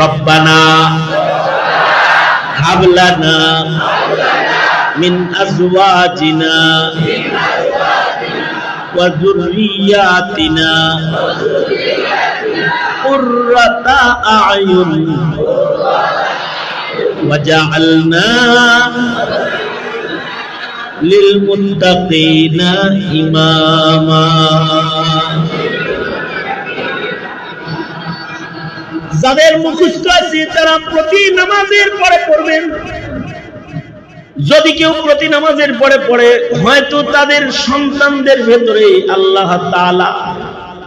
রব্বানা হাবলানা মিন আজওয়াজিনা ওয়া যুররিয়াতিনা قرة أعين وجعلنا للمتقين إماما যাদের মুখস্থ আছে, তারা প্রতি নামাজের পরে পড়বেন। যদি কেউ প্রতি নামাজের পরে পড়ে, হয়তো তাদের সন্তানদের ভেতরে আল্লাহ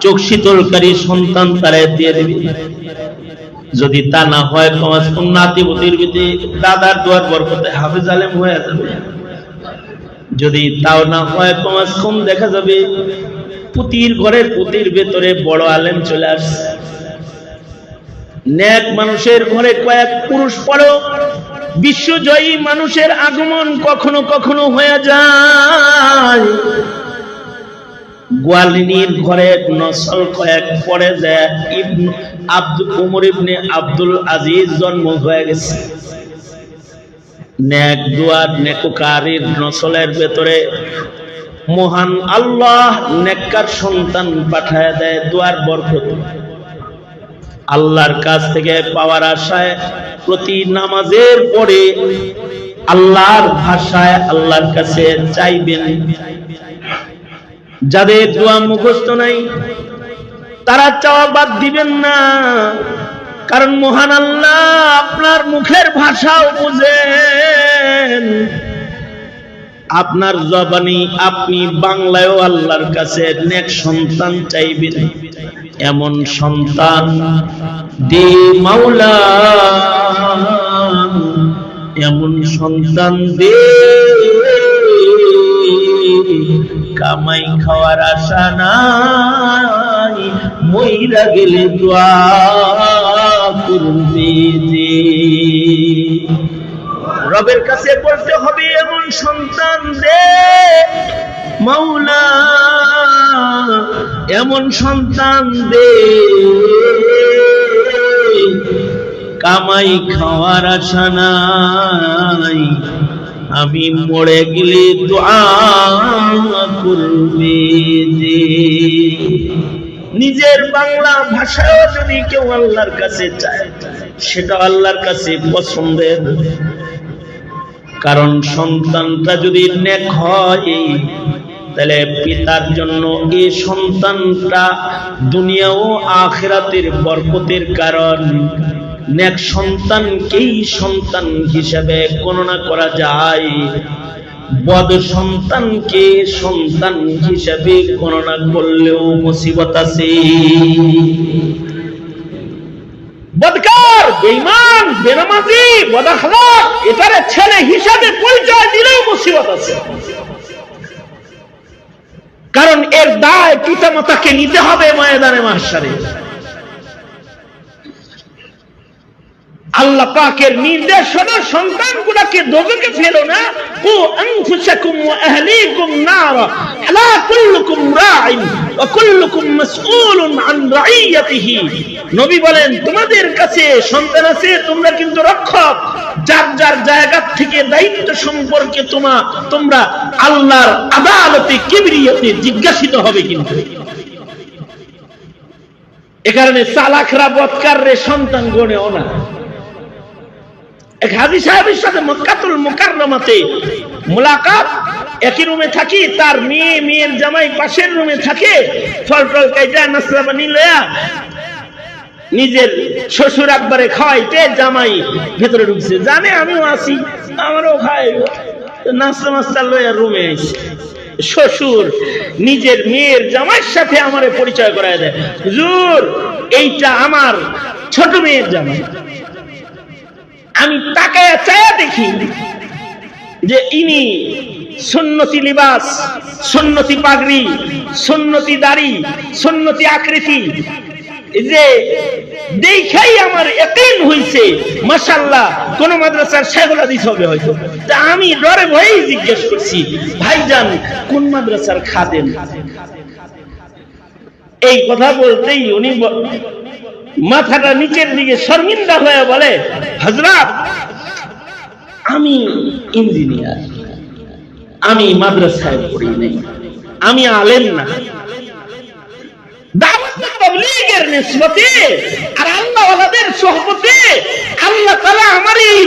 চোখ শীতলকারী সন্তান তারা দিয়ে দেবে। যদি তা না হয় দাদার দুয়ার বরকতে হাফেজ আলেম হয়ে যাবে। যদি তাও না হয়, তোমার কম দেখা যাবে। পুতির ঘরের পুতির ভেতরে বড় আলেম চলে আসছে। ন্যাক মানুষের ঘরে কয়েক পুরুষ পড়ো। বিশ্বজয়ী মানুষের আগমন কখনো কখনো হয়ে যায়। গোয়ালিনীর ঘরে নসল কয়েক পরে যায়। ইবন আব্দুল উমর ইবনে আব্দুল আজিজ জন্ম হয়ে গেছে। নেক দুয়ার, নেককারীর নসলের ভেতরে মহান আল্লাহ নেককার সন্তান পাঠায় দেয়, দুয়ার বরকত। আল্লাহর কাছ থেকে পাওয়ার আশায় প্রতি নামাজের পরে আল্লাহর ভাষায় আল্লাহর কাছে চাইবেন। যাদের দোয়া মুখস্থ নাই, তারা চাওয়া বাদ দিবেন না। কারণ মহান আল্লাহ আপনার মুখের ভাষাও বুঝেন। আপনার জবানি আপনি বাংলায়ও আল্লাহর কাছে নেক সন্তান চাইবেন। এমন সন্তান, দে মাওলা। এমন সন্তান দে। কামাই খাওয়ার আশা নাই, মইরা গেলে দোয়া করবে যে। রবের কাছে বলতে হবে, এমন সন্তান দে, মাওলা, এমন সন্তান দে। কামাই খাওয়ার আশা নাই, আমি মরে গেলে দোয়া করবে যে। নিজের বাংলা ভাষাও যদি কেউ আল্লাহর কাছে চায়, সেটা আল্লাহর কাছে পছন্দের। কারণ সন্তানটা যদি নেক হয়, তাহলে পিতার জন্য এই সন্তানটা দুনিয়া ও আখেরাতের বরকতের কারণ। নেক সন্তানকেই সন্তান হিসাবে গণনা করা যায়। বদ সন্তানকে সন্তান হিসাবে গণনা করলেও মুসিবত আছে। বদকার বেঈমান, বেনামাজি, বদাখলাক, এটারে ছেলে হিসাবে পরিচয় দিলেও মুসিবত আছে। কারণ এর দায় পিতামাতাকে নিতে হবে ময়দানে মাসারে আল্লাহ পাকের নির্দেশনা সন্তানগুলোকে দোজকে ফেলো না। ও আনফুসাকুম ওয়া আহলিকুম নারা। কুল্লুকুম ওয়া কুল্লুকুম মাসউলুন আন নবী বলেন, তোমাদের কাছে সন্তান আছে, তোমরা কিন্তু রক্ষক। যার যার জায়গা থেকে দায়িত্ব সম্পর্কে তোমা, তোমরা আল্লাহর আদালতে কিবরিয়াতে জিজ্ঞাসিত হবে কিন্তু। এ কারণে চালাকরা বৎকার রে সন্তান গণেও না। এক হাজি সাহেবের সাথে মক্কাতুল মুকাররমাতে মুলাকাত, একই রুমে থাকি, তার মেয়ে, মেয়ের জামাই পাশের রুমে থাকে, ফল টল কাইটা বানি লয়া নিজের শ্বশুর আব্বারে খাওয়াইতে জামাই ভেতরে ঢুকছে। জানে আমিও আসি আমারও খাই। নাস্তা মাস্তা লয়া রুমে আইছে শ্বশুর নিজের মেয়ের জামাইয়ের সাথে আমারে পরিচয় করায় দেয়। হুজুর, এইটা আমার ছোট মেয়ের জামাই। আমি তাকায় চায়া দেখি যে ইনি সুন্নতি লিবাস, সুন্নতি পাগড়ি, সুন্নতি দাড়ি, সুন্নতি আকৃতি। যে দেখাই আমার এতেন হইছে মাশাল্লাহ কোন মাদ্রাসার শেখুল হাদিস হবে হয়তো। তা আমি ডরে ভয়েই জিজ্ঞেস করছি, ভাইজান, কোন মাদ্রাসার খাদেন এই কথা বলতেই উনি মাথাটা নিচের দিকে শর্মিন্দা হয়ে বলে হজরত আমি ইঞ্জিনিয়ার। আমি মাদ্রাসায় পড়ি নাই। আমি আলেম না। আল্লাহ আমার এই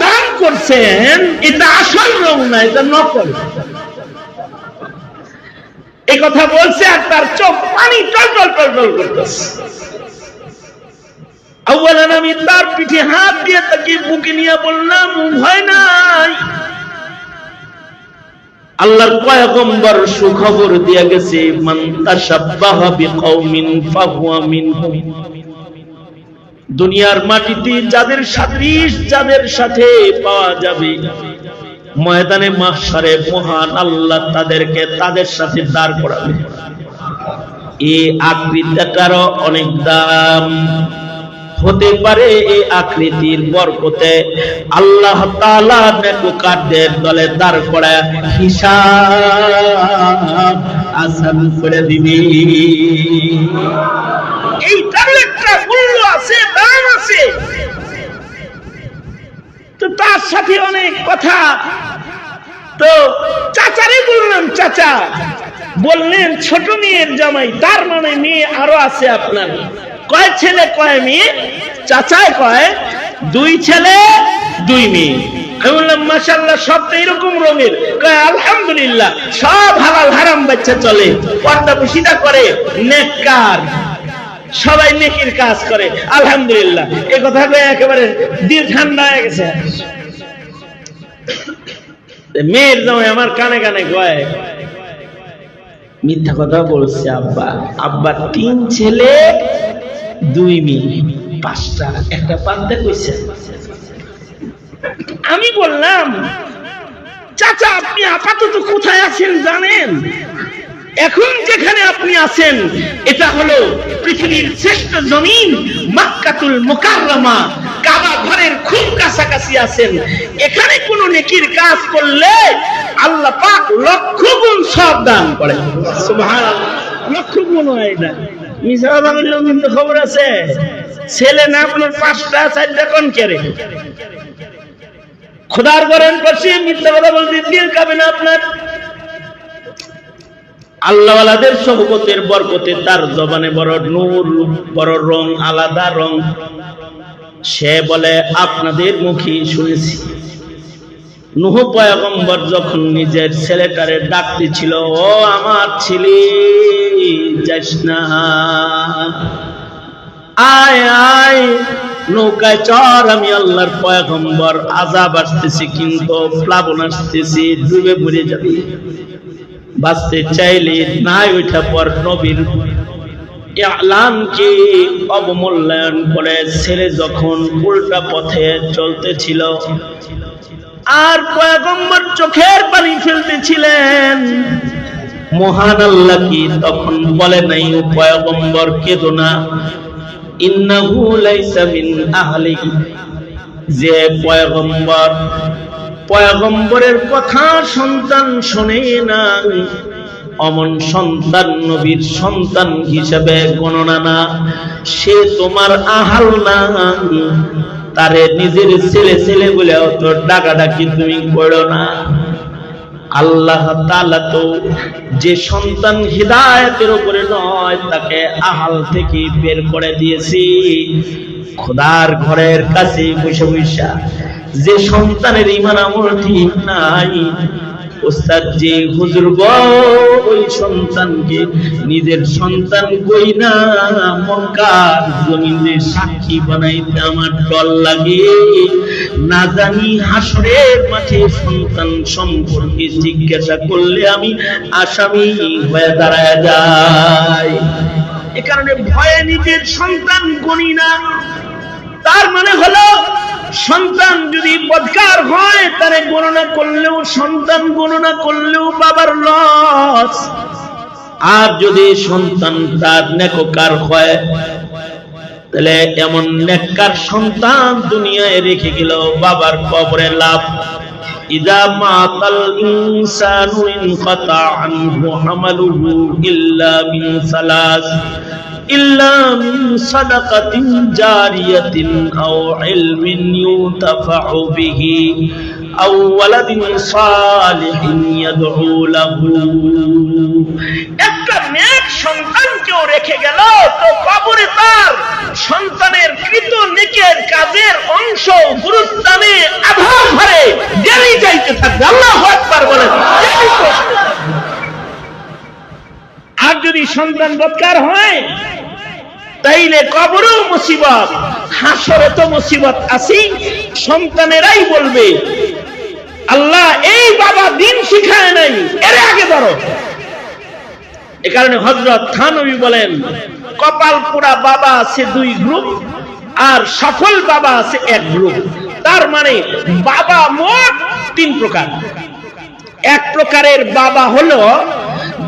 দান করছেন। এটা আসল এটা নকল। বলছে আর তার চোখ পানি টল টল টল টল করতেছে। আমি তার পিঠে হাত দিয়ে তাকে বুকে নিয়ে বললাম ভয় নাই। আল্লাহর সুখবর গেছে দুনিয়ার মাটিতে যাদের সাদৃশ, যাদের সাথে পাওয়া যাবে, ময়দানে মাহশারে মহান আল্লাহ তাদেরকে তাদের সাথে দাঁড় করাবে। এই আকৃতিটারও অনেক দাম। হতে পারে এই আকৃতির বরকতে। আল্লাহ দলে দাঁড় করা হিসাব আসান করে দিবি। মূল্য আছে দাম আছে। তো তার সাথে অনেক কথা। তো চাচারে বললাম, চাচা, বললেন ছোট মেয়ের জামাই, তার মানে মেয়ে আরও আছে আপনার। কয় ছেলে, কয় মেয়ে? চাচায় কয়, দুই ছেলে, দুই মেয়ে। সব এরকম রঙের। আলহামদুলিল্লাহ, সব হারাম বাচ্চা চলে। করে সবাই কাজ করে, আলহামদুলিল্লাহ। এ কথা একেবারে ঠান্ডা হয়ে গেছে। মেয়ের জামাই আমার কানে কানে কয়, মিথ্যা কথা বলছে আব্বা। আব্বা, তিন ছেলে দুই মেয়ে পাঁচটা, একটা পান্তে কইছে। আমি বললাম, চাচা, আপনি আপাতত কোথায় আছেন জানেন? এখন যেখানে আপনি আছেন, এটা হলো পৃথিবীর শ্রেষ্ঠ জমিন, মাক্কাতুল মুকাররমা। কাবা ঘরের খুব কাছাকাছি আছেন। এখানে কোন নেকির কাজ করলে আল্লাহ পাক লক্ষ গুণ সব দান করে লক্ষ গুণ হয় না মিশা বাংলা কিন্তু খবর আছে। ছেলে না আপনার পাঁচটা, চারটা কোন খোদার করেন করছি, মিথ্যা কথা দিল কাবে না আপনার। আল্লাহওয়ালাদের সহবতের বরকতে তার জবানে বড় নূর, বড় রং, আলাদা রং। সে বলে, আপনাদের মুখে শুনেছি। নুহ পয়গম্বর যখন নিজের ছেলেটারে ডাকতে ছিল ও আমার ছেলে যাস না আয় আয়, নৌকায় চর আমি আল্লাহর পয়গম্বর, আজাব আসতেছি কিন্তু প্লাবন আসতেছি, ডুবে পড়ে যাবে। বাঁচতে চাইলে নাই ওইটা পর নবীর আলানকে অবমূল্যায়ন করে। ছেলে যখন উল্টা পথে চলতেছিল আর পয়গম্বর চোখের পানি ফেলতেছিলেন। মহান আল্লাহ কি তখন বলে নাই, ও পয়গম্বর, কেদো না। ইন্নাহু লাইসা মিন আহলি যে পয়গম্বর, পয়গম্বরের কথা সন্তান শোনে না অমন সন্তান নবীর সন্তান হিসেবে গণনা না। সে তোমার আহাল না তারে নিজের ছেলে ছেলে বলে অত ডাকাডাকি তুমি করো না। আল্লাহ তালা তো যে সন্তান হৃদায়তের উপরে নয়, তাকে আহাল থেকে বের করে দিয়েছি। খোদার ঘরের কাছে বসে বৈশা যে সন্তানের ইমান আমল ঠিক নাই ওস্তাদ যে ওই সন্তানকে নিজের সন্তান কই না? মক্কার সাক্ষী বানাইতে আমার ডর লাগে। না জানি হাসরের মাঠে সন্তান সম্পর্কে জিজ্ঞাসা করলে আমি আসামি হয়ে দাঁড়ায় যাই। এ কারণে ভয়ে নিজের সন্তান গণি না। তার মানে হলো সন্তান যদি বদকার হয়, তারে গণনা করলেও সন্তান, গণনা করলেও বাবার লস। আর যদি সন্তান তার নেককার হয়, তাহলে এমন নেককার সন্তান দুনিয়ায় রেখে গেল বাবার কবরে লাভ। ইদা মাতাল ইনসানু ইনকাতা আনহু আমালুহু ইল্লা মিন সালাস। إلا من صدقة جارية أو علم ينتفع به أو ولد صالح يدعو له একটা নেক সন্তানকেও রেখে গেল তো কবরে তার সন্তানের কৃত নেকের কাজের অংশ গুরুস্থানে আধার ভরে গেলেই যাইতে থাকবে আল্লাহ একবার বলেন যদি সন্তান বৎকার হয়, তাইলে কবরও মুসিবত, হাসরে তো মুসিবত আছেই। সন্তানেরাই বলবে, আল্লাহ এই বাবা দিন শিখায় নাই, এর আগে ধরো। এ কারণে হজরত থানবী বলেন, কপাল পোড়া বাবা আছে দুই গ্রুপ, আর সফল বাবা আছে এক গ্রুপ। তার মানে বাবা মোট তিন প্রকার। এক প্রকারের বাবা হলো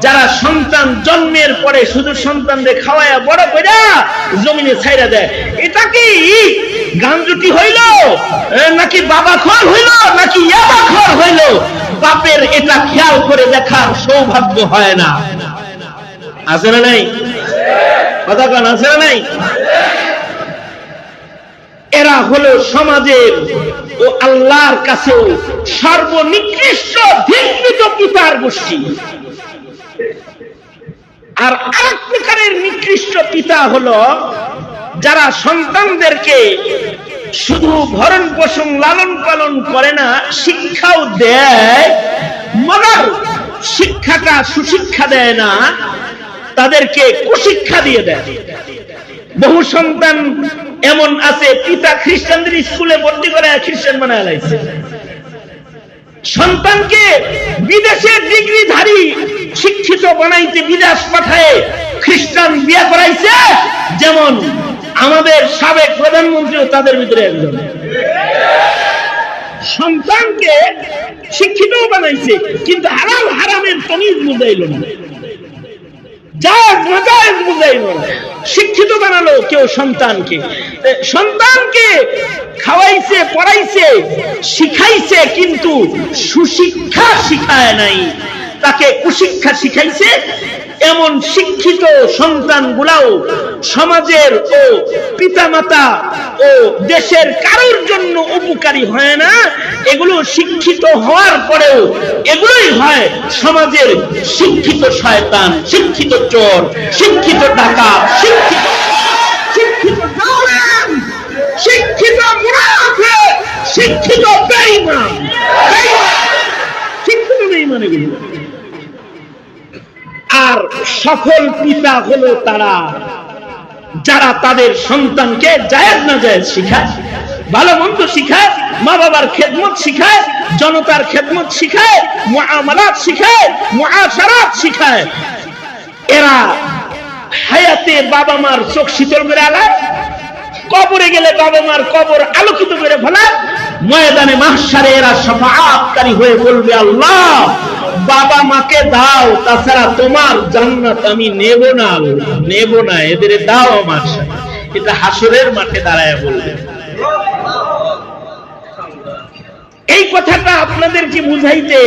যারা সন্তান জন্মের পরে শুধু সন্তানদের খাওয়ায়া বড় কইরা জমিনে ছাইরা দেয়, এটা কি গাঞ্জুটি হইল? নাকি বাবা খর হইল? নাকি ইয়াবা খর হইল? বাপের এটা খেয়াল করে দেখার সৌভাগ্য হয় না। আছে না নাই? কথা কান, আছে না নাই? এরা হলো সমাজের ও আল্লাহর কাছেও সর্বনিকৃষ্ট ধিকৃত পিতার গোষ্ঠী। আর আরেক প্রকারের নিকৃষ্ট পিতা হলো যারা সন্তানদেরকে শুধু ভরণ পোষণ, লালন পালন করে না, শিক্ষাও দেয়, মগর শিক্ষাটা সুশিক্ষা দেয় না, তাদেরকে কুশিক্ষা দিয়ে দেয়। বহু সন্তান এমন আছে, পিতা খ্রিস্টানদের স্কুলে ভর্তি করে খ্রিস্টান বানায় লাইছে। সন্তানকে বিদেশের ডিগ্রিধারী, শিক্ষিত বানাইতে বিদেশ পাঠায় খ্রিস্টান বিয়ে করাইছে, যেমন আমাদের সাবেক প্রধানমন্ত্রীও তাদের ভিতরে একজন। সন্তানকে শিক্ষিত বানাইছে, কিন্তু হারাম হারামের তমিজ বুঝাইল না। শিক্ষিত বানালো কেউ সন্তানকে। সন্তানকে খাওয়াইছে পড়াইছে শিখাইছে কিন্তু সুশিক্ষা শিখায় নাই। তাকে কুশিক্ষা শিখাইছে। এমন শিক্ষিত সন্তান গুলাও সমাজের ও পিতামাতা ও দেশের কারোর জন্য উপকারী হয় না। এগুলো শিক্ষিত হওয়ার পরেও এগুলোই হয় সমাজের শিক্ষিত শয়তান শিক্ষিত চোর শিক্ষিত টাকা শিক্ষিত শিক্ষিত শিক্ষিত শিক্ষিত বেঈমান, শিক্ষিত বেঈমান এগুলো আর সফল পিতা হলো তারা। যারা তাদের সন্তানকে জায়েজ না জায়েজ শিখায়, ভালো মন্দ শিখায় মা বাবার খেদমত শিখায়, জনতার খেদমত শিখায়, মুআমালাত শিখায়, মুআশারাত শিখায়। এরা হায়াতে বাবা মার চোখ শীতল করে কবরে গেলে বাবা মার কবর আলোকিত করে ফেলায়, ময়দানে মাহসারে এরা সফাআতকারী হয়ে বলবে, আল্লাহ বাবা মাকে দাও, তাছাড়া তোমার জান্নাত আমি নেব না নেব না, এদের দাও আমার সাথে। এটা হাসরের মাঠে দাঁড়ায় বলবে। এই কথাটা আপনাদেরকে বুঝাইতে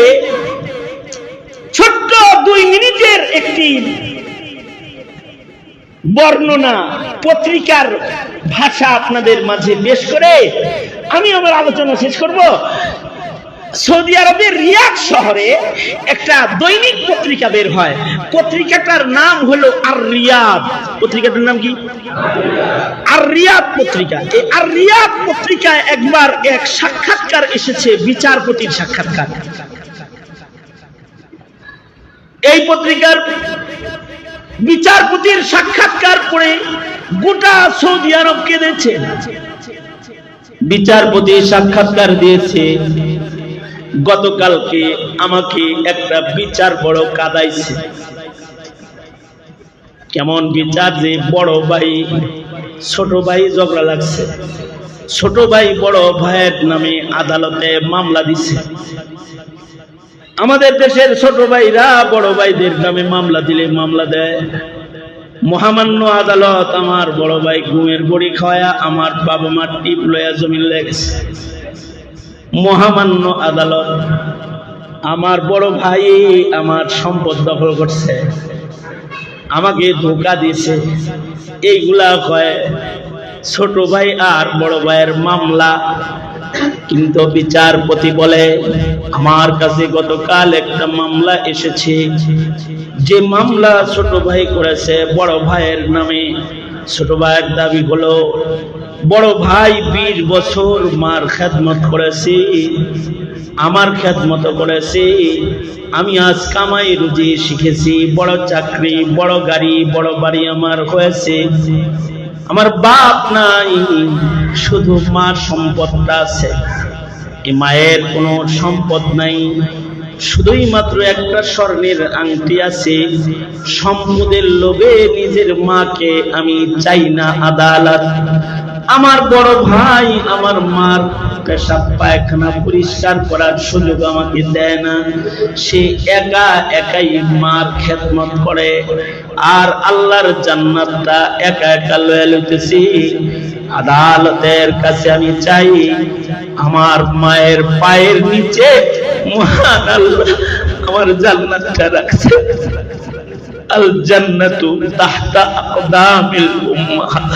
ছোট্ট দুই মিনিটের একটি বর্ণনা, পত্রিকার ভাষা আপনাদের মাঝে পেশ করে আমি আমার আলোচনা শেষ করব। সৌদি আরবের রিয়াদ শহরে একটা দৈনিক পত্রিকা বের হয়। পত্রিকাটার নাম হলো আর রিয়াদ পত্রিকাটার নাম কি? আর রিয়াদ পত্রিকা। এই আর রিয়াদ পত্রিকায় একবার এক সাক্ষাৎকার এসেছে, বিচারপতির সাক্ষাৎকার। এই পত্রিকার বিচারপতির সাক্ষাৎকার পড়ে গোটা সৌদি আরব কেঁদেছে। বিচারপতি সাক্ষাৎকার দিয়েছে গতকালকে আমাকে একটা বিচার বড় কাদাইছে। কেমন বিচার যে বড় ভাই, ছোট ভাই ঝগড়া লাগছে। ছোট ভাই বড় ভাইয়ের নামে আদালতে মামলা দিছে। আমাদের দেশের ছোট ভাইরা বড় ভাইদের নামে মামলা দিলে মামলা দেয়। মহামান্য আদালত আমার বড় ভাই ঘুমের বড়ি খাওয়া আমার বাবা মার টিপ লয়া জমিন লেগেছে। মহামান্য আদালত, আমার বড় ভাই আমার সম্পদ দখল করছে। আমাকে ধোকা দিয়েছে। এইগুলা হয় ছোট ভাই আর বড় ভাইয়ের মামলা। কিন্তু বিচারপতি বলে, আমার কাছে গতকাল একটা মামলা এসেছে। যে মামলা ছোট ভাই করেছে বড় ভাইয়ের নামে, ছোট ভাইয়ের দাবি হলো বড় ভাই বিশ বছর মার খেদমত করেছে, আমার খেদমত করেছে, আমি আজ কামাই রুজি শিখেছি, বড় চাকরি, বড় গাড়ি, বড় বাড়ি আমার হয়েছে। আমার বাপ নাই, শুধু মার সম্পদটা আছে। এই মায়ের কোনো সম্পদ নাই, শুধুই মাত্র একটা স্বর্ণের আংটি আছে। সম্পদের লোভে নিজের মাকে আমি চাই না আদালত। আমার বড় ভাই, আমার মার পেশাব পায়খানা পরিষ্কার করার সুযোগ আমাকে দেয় না। সে একা একাই মার খেদমত করে। আর আল্লাহর জান্নাতটা একা একা লয়ে লইতেছি। আদালতের কাছে আমি চাই, আমার মায়ের পায়ের নিচে মহান আল্লাহ আমার জান্নাতটা রাখছে। আল জান্নাতু তাহতা আকদামিল উম্মাহাত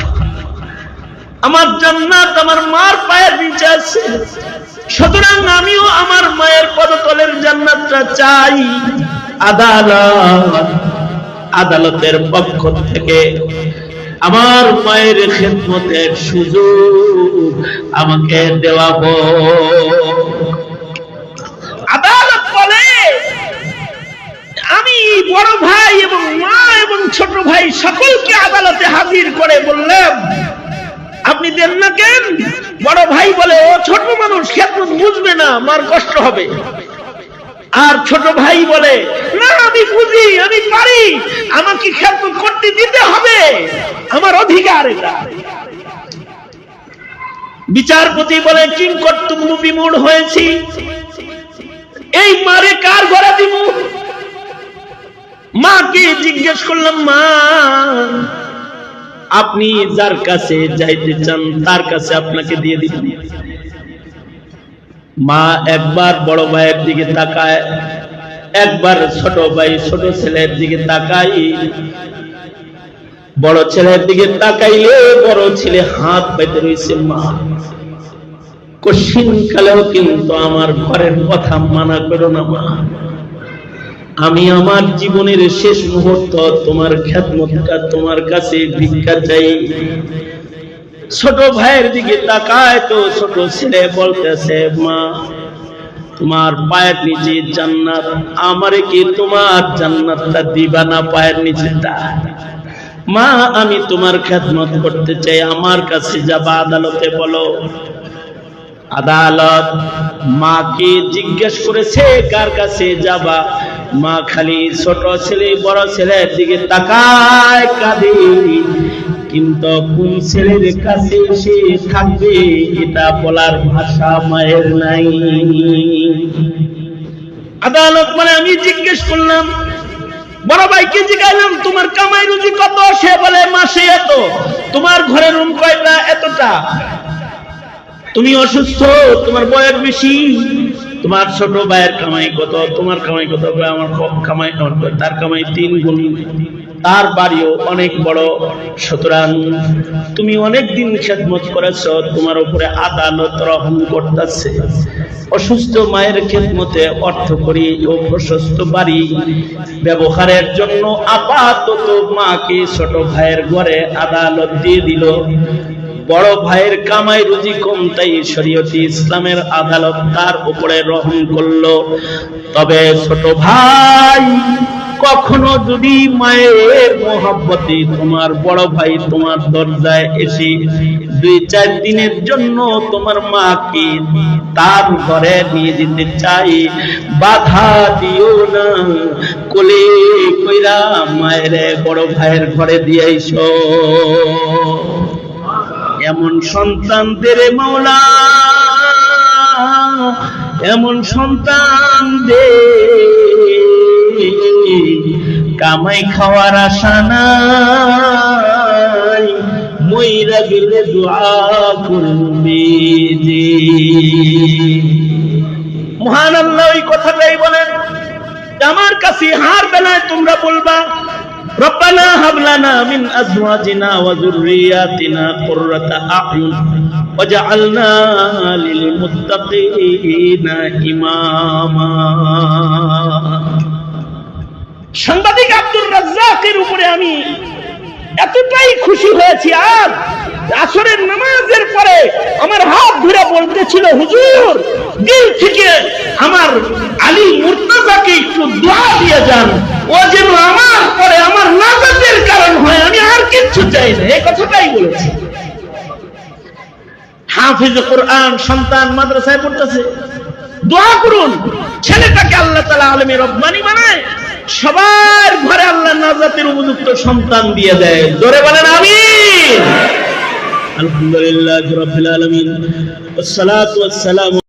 আমার জান্নাত আমার মার পায়ের নিচে আছে। সুতরাং আমিও আমার মায়ের পদতলের জান্নাতটা চাই। আদালত, আদালতের পক্ষ থেকে আমার মায়ের খেদমতের সুযোগ আমাকে দেওয়া আদালত বলে, আমি বড় ভাই এবং মা এবং ছোট ভাই সকলকে আদালতে হাজির করে বললাম আপনি দেন না কেন? বড় ভাই বলে, ও ছোট মানুষ খেদমত বুঝবে না, মার কষ্ট হবে। আর ছোট ভাই বলে, না, আমি বুঝি, আমি পারি, আমাকে খেদমত করতে দিতে হবে, আমার অধিকার এটা। বিচারপতি বলে কিং কর্তব্য বিমূঢ় হয়েছি। এই মারে কার ঘরে দিব মাকে জিজ্ঞেস করলাম, মা আপনি যার কাছে যাইতে চান, তার কাছে আপনাকে দিয়ে দিবেন মা একবার বড় ভাইয়ের দিকে তাকায়, একবার ছোট ভাই ছোট ছেলের দিকে তাকাই বড় ছেলের দিকে তাকাইলে বড় ছেলে হাত পাইতে রয়েছে মা কশিন কালেও কিন্তু আমার ঘরের কথা মানা করো না, মা। আমি আমার জীবনের শেষ মুহূর্ত তোমার খ্যাতমতটা তোমার কাছে ভিক্ষা চাই। ছোট ভাইয়ের দিকে তাকায় তো ছোট ছেলে বলতেছে, মা, তোমার পায়ের নিচে জান্নাত, আমারে কি তোমার জান্নাতটা দিবা না পায়ের নিচেটা? মা, আমি তোমার খেদমত করতে চাই, আমার কাছে যাবা আদালতে বলো। আদালত মাকে জিজ্ঞেস করেছে, কার কাছে যাবা? মা খালি ছোট ছেলে, বড় ছেলের দিকে তাকায় কাঁদে। কিন্তু কোন ছেলের কাছে সে থাকবে, এটা বলার ভাষা মায়ের নাই। আদালত মানে আমি জিজ্ঞেস করলাম, বড় ভাইকে জিজ্ঞাসলাম তোমার কামাই রুজি কত? সে বলে, মাসে এত। তোমার ঘরের রুম কয়টা? এতটা। তুমি অসুস্থ, তোমার বয়স বেশি। তোমার ছোট ভাইয়ের কামাই কত, তোমার কামাই কত আমার কামাই তার কামাই তিন গুণ। তার বাড়িও অনেক বড়। সুতরাং তুমি অনেক দিন খেদমত করেছ, তোমার উপরে আদালত রহম করতেছে। অসুস্থ মায়ের খেদমতে অর্থ করি ও প্রশস্ত বাড়ি। ব্যবহারের জন্য আপাতত মাকে ছোট ভাইয়ের ঘরে আদালত দিয়ে দিল। বড় ভাইয়ের কামাই রুজি কম তাই শরীয়তি ইসলামের আদালত তার উপরে রহম করল। তবে ছোট ভাই, কখনো যদি মায়ের মহাব্বতে তোমার বড় ভাই তোমার দরজায় এসে দুই চার দিনের জন্য তোমার মাকে তার ঘরে নিয়ে যেতে চাই বাধা দিও না। কোলে কইরা মায়ের বড় ভাইয়ের ঘরে দিয়েছ এমন সন্তানদের মাওলা, এমন সন্তান দে কামাই খাওয়ার আশা নাই। মইরা গেলে দোয়া করবে যে। মহান আল্লাহ ওই কথাটাই বলেন আমার কাছে হার বেলায় তোমরা বলবা ربنا هب لنا من ازواجنا وذرياتنا قرة اعين وجعلنا للمتقين اماما সাংবাদিক আব্দুর রাজ্জাকের উপরে আমি এতটাই খুশি হয়েছি আর আসরের নামাজের পরে আমার হাত ধরে বলতেছিল, হুজুর, দিল থেকে আমার আলী মুর্তজাকে একটু দোয়া দিয়ে যান। ও যেন আমার পরে আমার নাজাতের কারণ হয়, আমি আর কিচ্ছু চাই না। এই কথাটাই বলেছি। হাফিজ কোরআন সন্তান মাদ্রাসায় পড়তেছে। দোয়া করুন, ছেলেটাকে আল্লাহ তালা আলমী রব্বানি বানায়। সবার ঘরে আল্লাহ নাজাতের উপযুক্ত সন্তান দিয়ে দেয়। জোরে বলেন আমি আলহামদুলিল্লাহ ওয়াসসালামু